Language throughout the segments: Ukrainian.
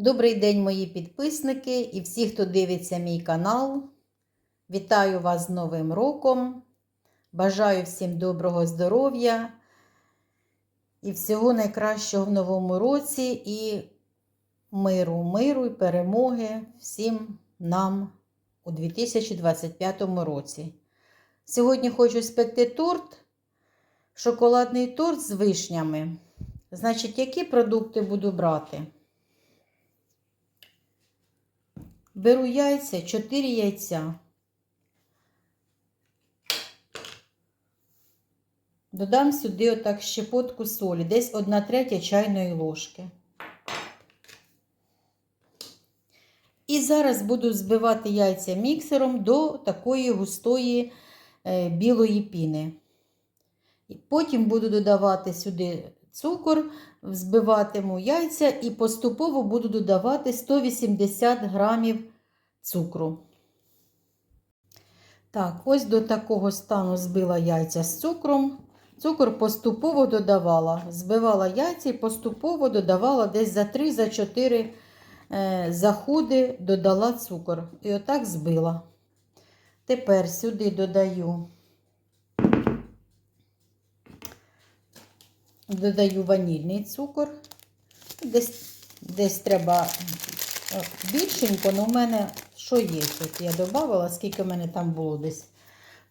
Добрий день, мої підписники і всі, хто дивиться мій канал. Вітаю вас з Новим роком. Бажаю всім доброго здоров'я і всього найкращого в новому році і миру, миру і перемоги всім нам у 2025 році. Сьогодні хочу спекти торт, шоколадний торт з вишнями. Значить, які продукти буду брати? Беру яйця, 4 яйця. Додам сюди отак щепотку солі, десь 1 третя чайної ложки. І зараз буду збивати яйця міксером до такої густої е, білої піни. Потім буду додавати сюди цукор, взбиватиму яйця і поступово буду додавати 180 грамів цукру. Так, ось до такого стану збила яйця з цукром. Цукор поступово додавала. Збивала яйця і поступово додавала десь за 3-4 е, заходи додала цукор. І отак збила. Тепер сюди додаю. Додаю ванільний цукор. Десь десь треба більшенько, але в мене що є тут? Я додавала, скільки в мене там було десь.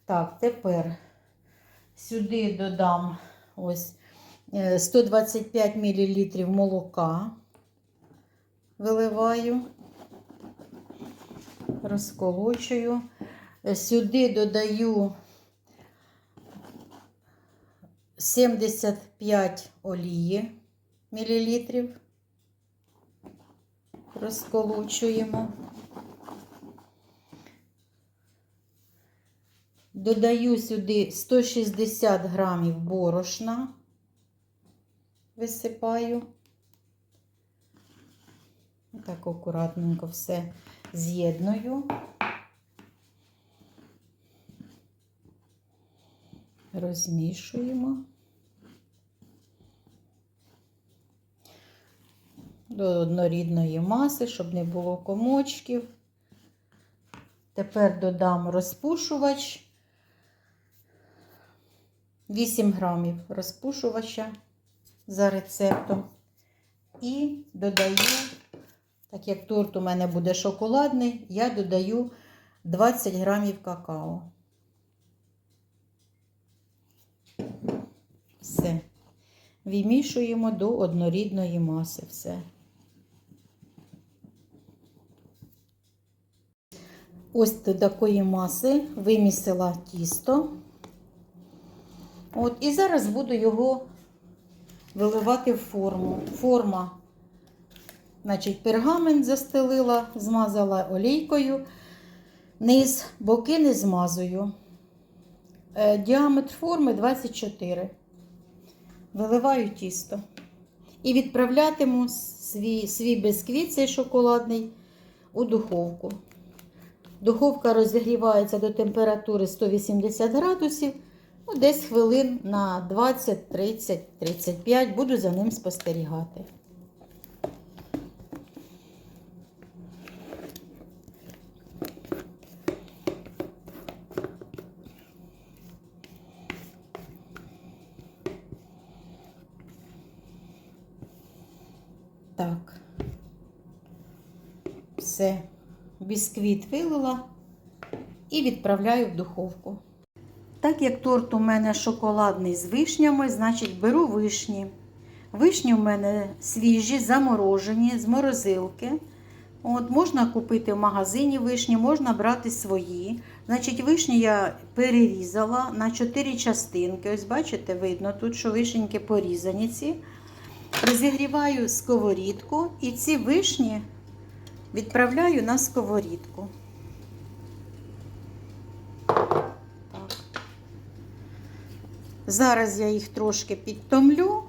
Так, тепер сюди додам ось 125 мл молока. Виливаю, розколочую. Сюди додаю 75 олії мілілітрів. Розколочуємо. Додаю сюди 160 грамів борошна, висипаю. Так акуратненько все з'єдную. Розмішуємо. До однорідної маси, щоб не було комочків. Тепер додам розпушувач. 8 грамів розпушувача за рецептом. І додаю, так як торт у мене буде шоколадний, я додаю 20 грамів какао. Все. Вимішуємо до однорідної маси все. Ось до такої маси вимісила тісто. От, І зараз буду його виливати в форму. Форма, значить, пергамент застелила, змазала олійкою, низ, боки не змазую. Е, діаметр форми 24. Виливаю тісто. І відправлятиму свій свій бисквіт, цей шоколадний, у духовку. Духовка розігрівається до температури 180 градусів. Ну, десь хвилин на 20, 30, 35 буду за ним спостерігати. Так, все, бісквіт вилила і відправляю в духовку. Так як торт у мене шоколадний з вишнями, значить беру вишні. Вишні у мене свіжі, заморожені з морозилки. От, Можна купити в магазині вишні, можна брати свої. Значить, Вишні я перерізала на 4 частинки. Ось, бачите, видно тут, що вишеньки порізані ці. Розігріваю сковорідку і ці вишні відправляю на сковорідку. Зараз я їх трошки підтомлю.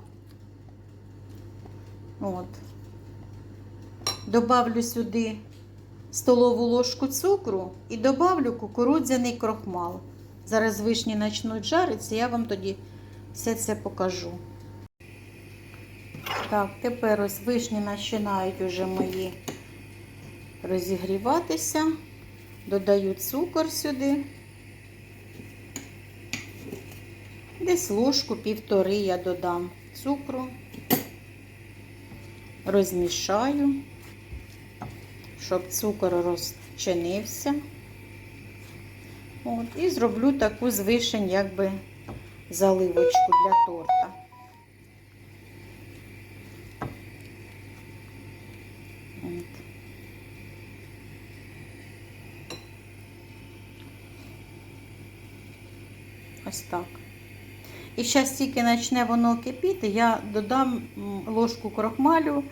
От. Добавлю сюди столову ложку цукру і добавлю кукурудзяний крохмал. Зараз вишні почнуть жаритися, я вам тоді все це покажу. Так, тепер ось вишні починають уже мої розігріватися. Додаю цукор сюди. Десь ложку півтори я додам цукру, розмішаю, щоб цукор розчинився. От, і зроблю таку з вишень, якби заливочку для торта. От. Ось так. І зараз тільки почне воно кипіти, я додам ложку крохмалю,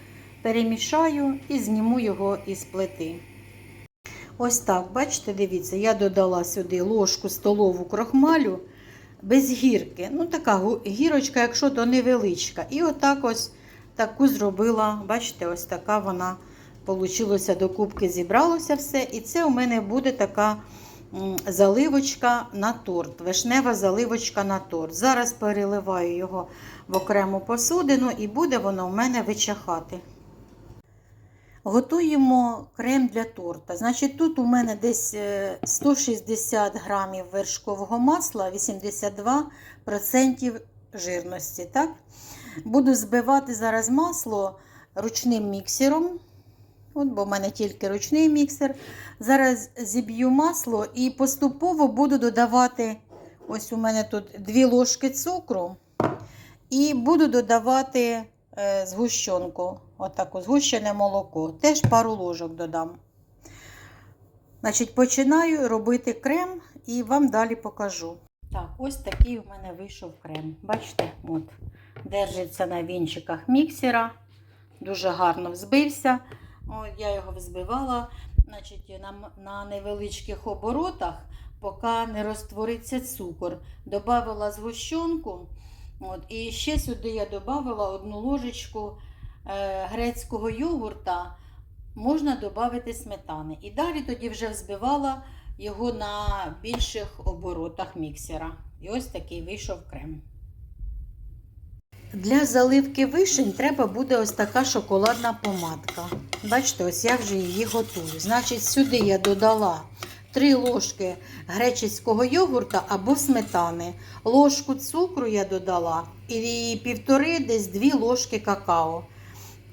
перемішаю і зніму його із плити. Ось так, бачите, дивіться, я додала сюди ложку столову крохмалю без гірки. Ну, така гірочка, якщо то невеличка. І отак ось таку зробила, бачите, ось така вона получилося до кубки, зібралося все. І це у мене буде така заливочка на торт, вишнева заливочка на торт. Зараз переливаю його в окрему посудину і буде воно в мене вичахати. Готуємо крем для торта. Значить, тут у мене десь е, 160 грамів вершкового масла, 82% жирності. Так? Буду збивати зараз масло ручним міксером. От, бо в мене тільки ручний міксер. Зараз зіб'ю масло і поступово буду додавати, ось у мене тут 2 ложки цукру. І буду додавати е, згущенку, отаку згущене молоко. Теж пару ложок додам. Значить, починаю робити крем і вам далі покажу. Так, ось такий у мене вийшов крем. Бачите, от, держиться на вінчиках міксера. Дуже гарно взбився. От, я його взбивала значить, на, на невеличких оборотах, поки не розтвориться цукор. Добавила згущенку. От, і ще сюди я додала одну ложечку е, грецького йогурта. Можна додати сметани. І далі тоді вже взбивала його на більших оборотах міксера. І ось такий вийшов крем. Для заливки вишень треба буде ось така шоколадна помадка. Бачите, ось я вже її готую. Значить, сюди я додала 3 ложки греческого йогурта або сметани. Ложку цукру я додала і півтори, десь 2 ложки какао.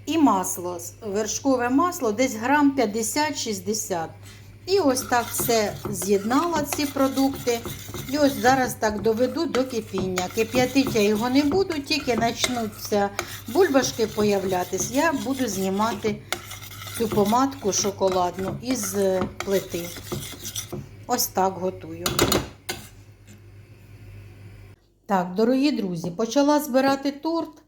І масло, вершкове масло, десь грам 50-60. І ось так все з'єднала ці продукти. І ось зараз так доведу до кипіння. Кип'ятити я його не буду, тільки почнуться бульбашки появлятись. Я буду знімати цю помадку шоколадну із е, плити. Ось так готую. Так, дорогі друзі, почала збирати торт.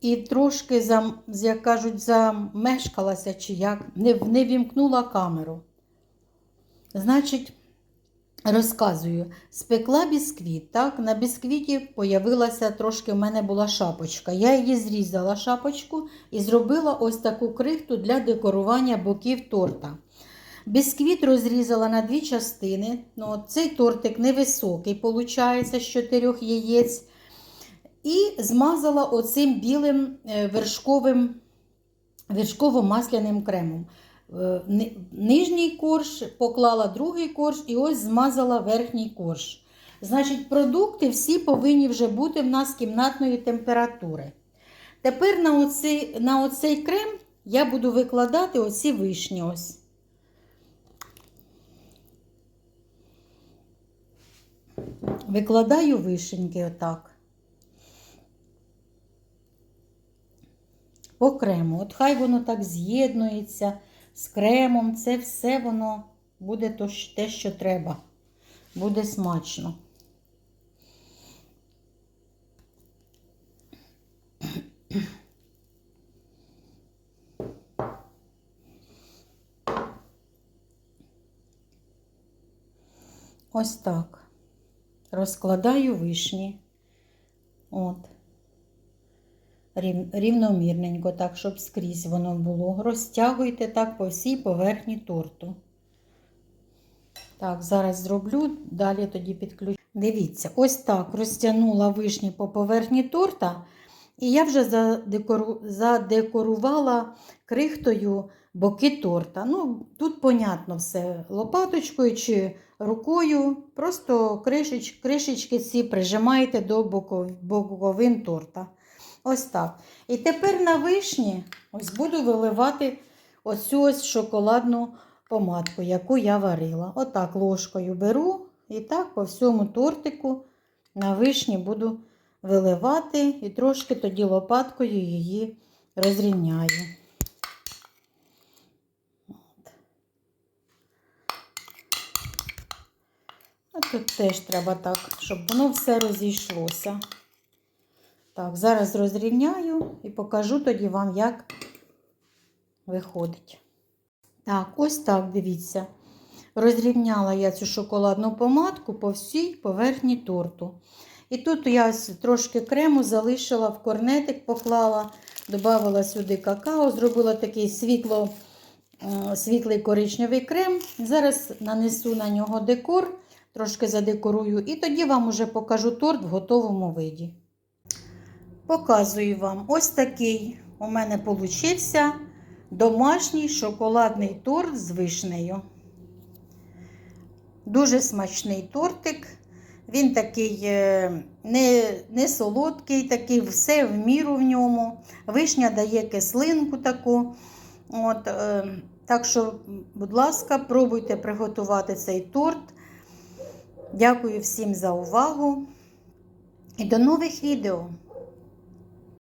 І трошки, як кажуть, замешкалася чи як, не, не вімкнула камеру. Значить, розказую, спекла бісквіт. Так? На бісквіті появилася трошки в мене була шапочка. Я її зрізала шапочку і зробила ось таку крихту для декорування боків торта. Бісквіт розрізала на дві частини. Ну, цей тортик невисокий, виходить, з чотирьох яєць. І змазала оцим білим е, вершковим, вершково-масляним кремом. Е, Нижній корж поклала другий корж і ось змазала верхній корж. Значить, продукти всі повинні вже бути в нас кімнатної температури. Тепер на оцей, на оцей крем я буду викладати оці вишні. Ось. Викладаю вишеньки отак. По крему. От хай воно так з'єднується з кремом. Це все воно буде те, що треба. Буде смачно. Ось так. Розкладаю вишні. От рівномірненько, так, щоб скрізь воно було. Розтягуйте так по всій поверхні торту. Так, зараз зроблю, далі тоді підключу. Дивіться, ось так розтягнула вишні по поверхні торта. І я вже задекору... задекорувала крихтою боки торта. Ну, тут, понятно, все лопаточкою чи рукою. Просто кришеч... кришечки ці прижимаєте до боков... боковин торта. Ось так. І тепер на вишні ось буду виливати оцю ось шоколадну помадку, яку я варила. Отак ложкою беру і так по всьому тортику на вишні буду виливати і трошки тоді лопаткою її розрівняю. Тут теж треба так, щоб воно все розійшлося. Так, зараз розрівняю і покажу тоді вам, як виходить. Так, ось так, дивіться. Розрівняла я цю шоколадну помадку по всій поверхні торту. І тут я трошки крему залишила в корнетик, поклала, додала сюди какао, зробила такий світло, е, світлий коричневий крем. Зараз нанесу на нього декор, трошки задекорую, і тоді вам уже покажу торт в готовому виді. Показую вам ось такий у мене получився домашній шоколадний торт з вишнею. Дуже смачний тортик. Він такий е, не, не солодкий, такий все в міру в ньому. Вишня дає кислинку таку. От, е, так що, будь ласка, пробуйте приготувати цей торт. Дякую всім за увагу і до нових відео!